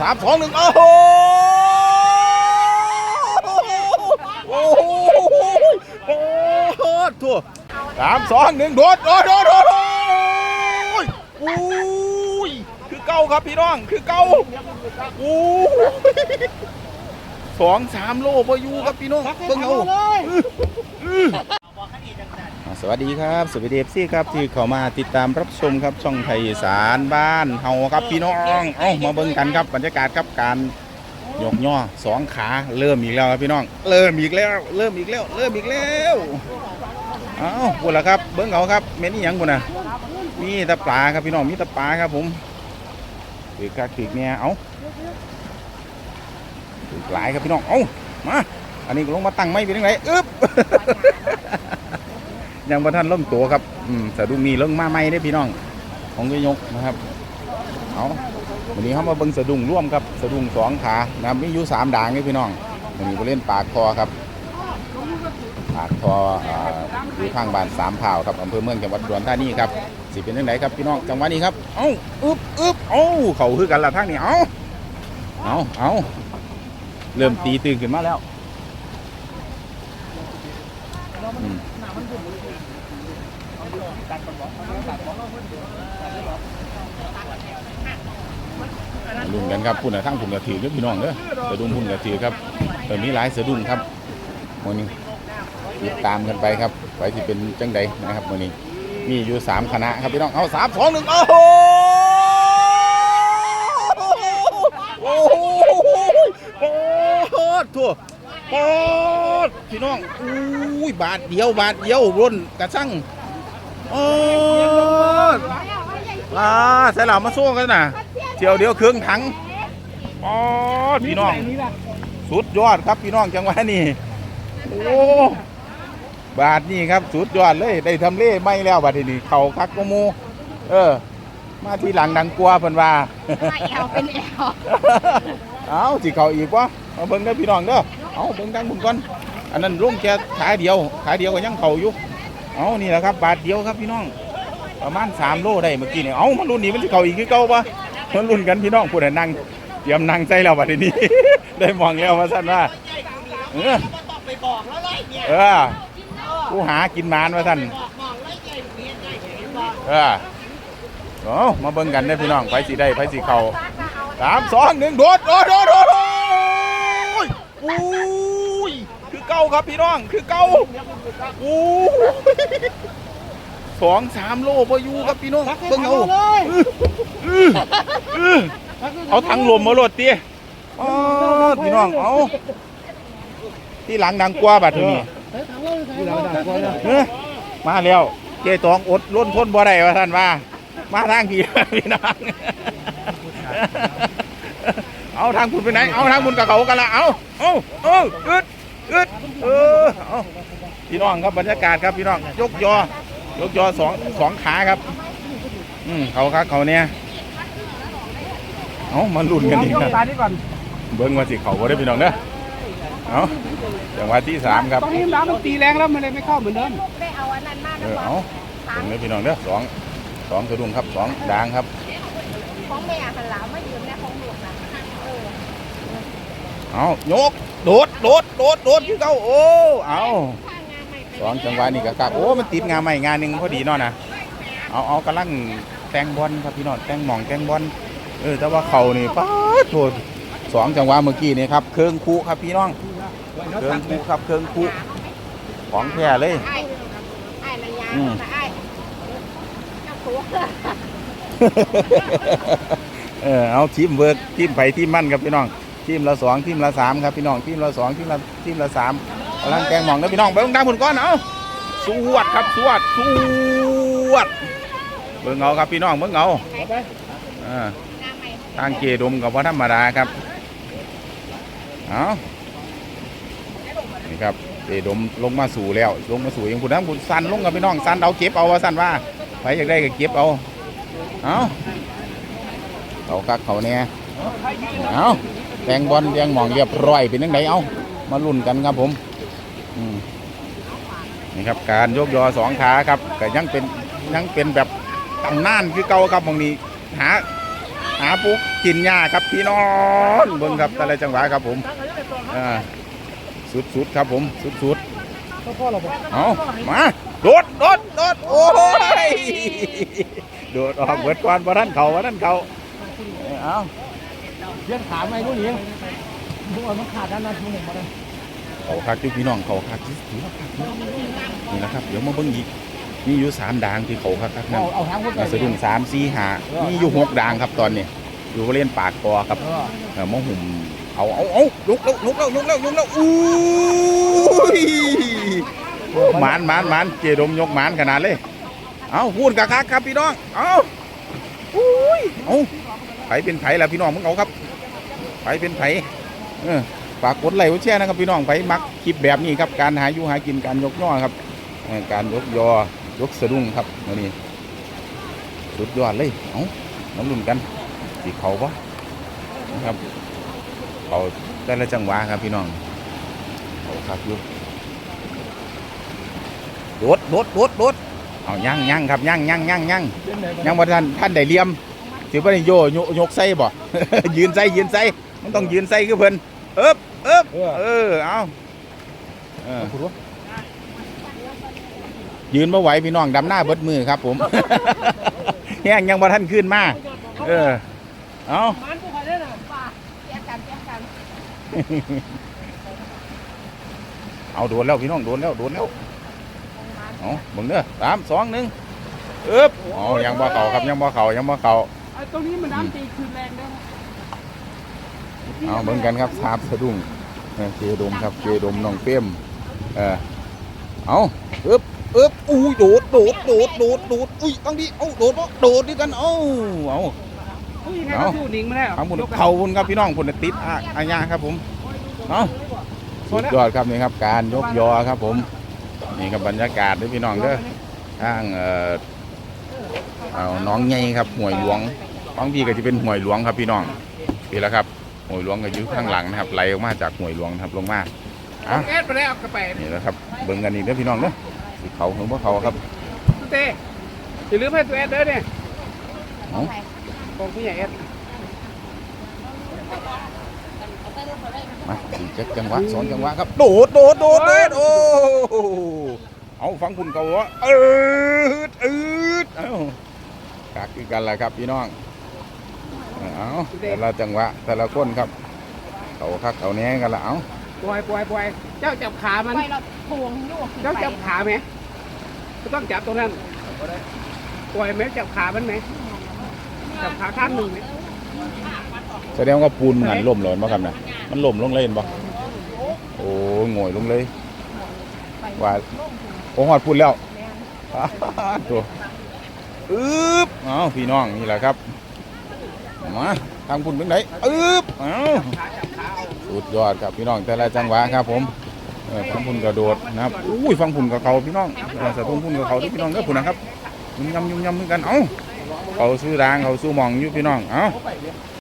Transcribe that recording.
สามสองหนึ่งโอ้โหโอ้โหโอ้โหทั่วสามสองหนึ่งโดดโดดโดดโดดโอ้ยคือเก้าครับพี่น้องคือเก้าโอ้สองสามโลพออยู่ครับพี่น้องเบิ่งเอา สวัสดีครับสวัสดีเอฟซี่ครับที่เข้ามาติดตามรับชมครับช่องไทยสารบ้านเฮาครับพี่น้องเอ้ามาเบิ่งกันครับบรรยากาศครับการยกย่อสองขาเริ่มอีกแล้วครับพี่น้อง เริ่มอีกแล้ว เริ่มอีกแล้ว เริ่มอีกแล้วเอ้าพูดแล้วครับเบิ่งเอาครับเมนอี่ยังบุญนะมีตะปลาครับพี่น้องมีตะปลาครับผมถือกระถือเนี่ยเอ้าถือหลายครับพี่น้องเอ้ามาอันนี้ก็ลงมาตั้งไม่เป็นยังไงอึ๊บ ยังบ่ท่านล่มตัวครับอืมสะดุ้งนี้ลงมาใหม่ได้พี่น้อง ของยกนะครับเอาวันนี้เขามาเบิ่งสะดุ้งร่วมครับสะดุ้งสองขานะครับมีอยู่สามด่างนี่พี่น้องวันนี้ไปเล่นปากคอครับปากคออยู่ข้างบ้านสามเผ่าครับอำเภอเมืองจังหวัดอุดรธานีครับสิเป็นยังไงครับพี่น้องจังหวะนี้ครับเอ้าอึ๊บอึ๊บเอ้าเขาคือกันละทางนี้เอ้าเอาเอาเริ่มตีตื่นขึ้นมาแล้ว ลุงกันครับพุ่นทั้งพุ่นกระถือเด้อพี่น้องเด้อสะดุ้งพุ่นกระถือครับตอนนี้หลายสะดุ้งครับวันนี้ติดตามกันไปครับไปที่เป็นจังใดนะครับวันนี้มีอยู่สามคณะครับพี่น้องเอาสามสองหนึ่งโอ้โหโอ้โหโอ้โหทั่ว โอ้พี่น้องอุ้ยบาทเดียวบาทเดียวร่นกระชังโอ้อ่าใส่เหล่ามาสู้กันนะเที่ยวเดียวเครื่องถังอ๋อพี่น้อง สุดยอดครับพี่น้องจังหวะนี้โอ้บาทนี่ครับสุดยอดเลยได้ทำเล่ไม่แล้วบาทนี้เขาคักกว่าหมู เออ มาทีหลังดังกลัวเพิ่นว่าไม่แอลเป็นแอลเอาสิเขาอีกวะเอาเบิ่งเด้อพี่น้องเด้อ เอาเบิ่งดังบุญก่อนอันนั้นลุงแกขายเดียว ขายเดียวก็ยังเขาอยู่เอานี่แหละครับ บาทเดียวครับพี่น้อง ประมาณ3โลได้เมื่อกี้เนี่ยเอามันรุ่นนี้มันสิเขาอีกคือเก่าปะมันรุ่นกันพี่น้องพูดให้นั่งเตรียมนั่งใจแล้วบัดนี้ ได้มองแล้วว่าซั่นว่าเออเออผู้หากินมานว่าซั่นเออเอามาเบิ่งกันเด้พี่น้องไปสิได้ไปสิเขาสามสองหนึ่งโดดโดดโดด อ้ยอุ้ยคือเก้าครับพี่น้อง คือเก้าอู้ยสองสามโลพออยู่ครับพี่น้องเบิ่งเอาอื้ออื้อเอาถังลมมาโหลดเตี้ยอ๋อพี่น้องเอาที่หลังดังกว่าบัดนี้เอ้อมาแล้วเจตองอดล้นทนบ่ได้ว่าท่านว่า มาทางพี่พี่น้อง เอาทางคุณไปไหน เอาทางคุณกับเขากันละเอาเอาเอาอึดอึดเออเอาพี่น้องครับบรรยากาศครับพี่น้องยกยอยกยอสองสองขาครับ อืมเขาครับเขาเนี่ยเอามาลุ้นกันอีกนะตานี้ก่อนเบิ้งว่าสิเขาบ่ได้พี่น้องเด้อเอาจังหวะที่สามครับตรงนี้น้ำมันตีแรงแล้วมันเลยไม่เข้าเหมือนเดิมไม่เอาอันนั้นมากเอนะอเอาเบิ้งเลยพี่น้องเด้อสองสองกระดุมครับสองด่างครับ ของแม่หันหลังไม่ยืมแม่ของหลวงนะ เออเอายก โดด โดด โดด โดดที่เขาโอ้ เอาข้างงานใหม่ไปสองจังหวะนี่ก็ครับ โอ้ มันติดงานใหม่งานหนึ่งพอดีเนาะนะ เอาเอากำลังแต่งบอลครับพี่น้องแต่งหมองแต่งบอล เออ แต่ว่าเขานี่ป้าดโทษสองจังหวะเมื่อกี้นี่ครับ เครื่องคูครับพี่น้อง เครื่องคูครับ เครื่องคูของแท้เลยไอ้ไอ้มั เออเอาทีมเวิร์กทีมไผ่ทีมมั่นครับพี่น้องทีมละสองทีมละสามครับพี่น้องทีมละสองทีมละทีมละสามกำลังแต่งหมองนะพี่น้องไปลงตามผลก้อนเอาสวดครับสวดสวดเบิ่งเอาครับพี่น้องเบิ่งเงานใหม่ทางเกดมกับว่าธรรมดาครับเอานี่ครับเกดมลงมาสู่แล้ว ลงมาสู่ยังคุณทั้งคุณสันลงกับพี่น้องสันเอาเก็บเอาว่าสันว่าไปอยากได้ก็เก็บเอาเอา เขาคักเขาเนี่ยเอาแตงบอลแตงหมองเรียบร้อยเป็นยังไงเอามาลุ้นกันครับผมนี่ครับการยกยอสองขาครับก็ยังเป็นยังเป็นแบบตำนานคือเก่าครับบางนี้หาหาปุ๊กกินหญ้าครับพี่น้องเบิ่งครับแต่ละจังหวะครับผมอ่าสุดๆครับผมสุดๆเอามาโดดโดดโดดโอ้ยโดดออกเบิดก่อนบ่ทันเขาบ่ทันเขา เอาเลี้ยงขาไม่รู้หนีพวกมันขาดด้านนั้นมึงเห็นมาเลยเขาคักอยู่พี่น้องเขาคักที่ถือว่าคักอยู่นี่นะครับ เดี๋ยวมาเบิ่งอีกมีอยู่สามด่างที่เขาคักคักๆนั่นเอาเอาทางพวกอ่าสะดุ้งสามสี่หามีอยู่หกด่างครับตอนนี้อยู่บริเวณปากคอครับเออเออมองหุ่มเอาเอาเอาลุกแล้วลุกแล้วลุกแล้วลุกแล้วอู้ยหมานหมานหมานเจดมยกหมานขนาดเลย เอาพูดกะคักครับพี่น้องเอาอุ้ยเอาไผเป็นไผแล่ะพี่น้องมึงเอาครับไผเป็นไผเออฝากกดไลค์กดแชร์นะครับพี่น้องไผมักคลิปแบบนี้ครับการหาอยู่หากินการยกย่อครับการยกยอยกสะดุ้งครับวันนี้สุดยอดเลยเอาน้ำลุ่นกันสีเขาปะนะครับเขาแต่ละจังหวะครับพี่น้องเขาครับอยู่โดดโดดโดดโดดเอาย่างย่างครับย่างย่างย่างย่างย่างบ่ท่านท่านได้เลี่ยม ถือว่าได้โยโยยกใส่บ่ ยืนใส่ยืนใส่มันต้องยืนใส่คือเพิ่นเอิบเอิบเออเออเอาเออคุณรู้ยืนมาไหวพี่น้องดำหน้าเบิดมือครับ ผมแห้งยังบ่ท่านขึ้นมาเออเอามันกูขอได้หน่อยป่าแยกกันแยกกันเอาโดนแล้วพี่น้องโดนแล้วโดนแล้วเอาเบิ่งเด้อสามสองหนึ่งเอ๊บเอายังบ่เข่าครับยังบ่เข่ายังบ่เข่าไอ้ ตรงนี้มันน้ำตีคืนแรงได้เอาเบิ่งกันครับสาบสะดุ้งเออเจดมครับเจดมน้องเป้มเออเอาเอ๊บเอ๊บอุ้ยโดดโดดโดดโดดโดดอุ้ยบางทีเอาโดดบ่โดดด้วยกันเอาเอาอุ้ยยังไงก็สู้หนิงมาแล้วทางบุญเขาบุญครับพี่น้องบุญติดอะอาญาครับผมเอาสุดยอดครับนี่ครับการยกยอครับผมนี่กับบรรยากาศด้วยพี่น้องเด้อทางเอ่อเอาน้องใหญ่ครับห่วยหลวง บางทีก็จะเป็นห่วยหลวงครับพี่น้องนี่แหละครับห่วยหลวงก็อยู่ข้างหลังนะครับไหลออกมาจากห่วยหลวงนะครับลงมาอะแก๊สไปแล้วกระแปะนี่แหละครับเบิ่งกันอีกเด้อพี่น้องเด้อสิเขาหรือว่าเขาครับตุ๊เต้อย่าลืมให้ตัวแอดเด้อเนี่ยเอาของผู้ใหญ่แอดมาสี่เจ็ดจังหวะสองจังหวะครับโดดโดดโดดโดดโอ้เอาฟังคุณเขาวะเอืดอืดเอากักคือกันแหละครับพี่น้อง เอาแต่ละจังหวะแต่ละคนครับเขาคักเขาแหน่กันละเอาปล่อยปล่อยปล่อยเจ้าจับขามันไปเราทวงอยู่เจ้าจับขาไหมก็ต้องจับตรงนั้นปล่อยไหมจับขามันไหมจับขาข้างหนึ่งไหมแสดงว่าปูนหันล่มเลยมั้งครับนะมันล่มลงเลยเห็นบ่โอ้ยโง่อยลงเลยว่าโอ้หอดพูดแล้วตัวอึ๊บเอาพี่น้องนี่แหละครับ มาทางพุ่นเป็นไหนอึ๊บอ้าวอาสุดยอดครับพี่น้องแต่ละจังหวะครับผมฟังพุ่นกระโดดนะครับอุ้ยฟังพุ่นกับเขาพี่น้องสะทุ่งพุ่นกับเขาที่พี่น้องเด้อพุ่นนะครับยุ่มยำยุ่มยำเหมือนกันเอ้าเขาสู้รางเขาสู้อมองอยู่พี่น้องเอ้า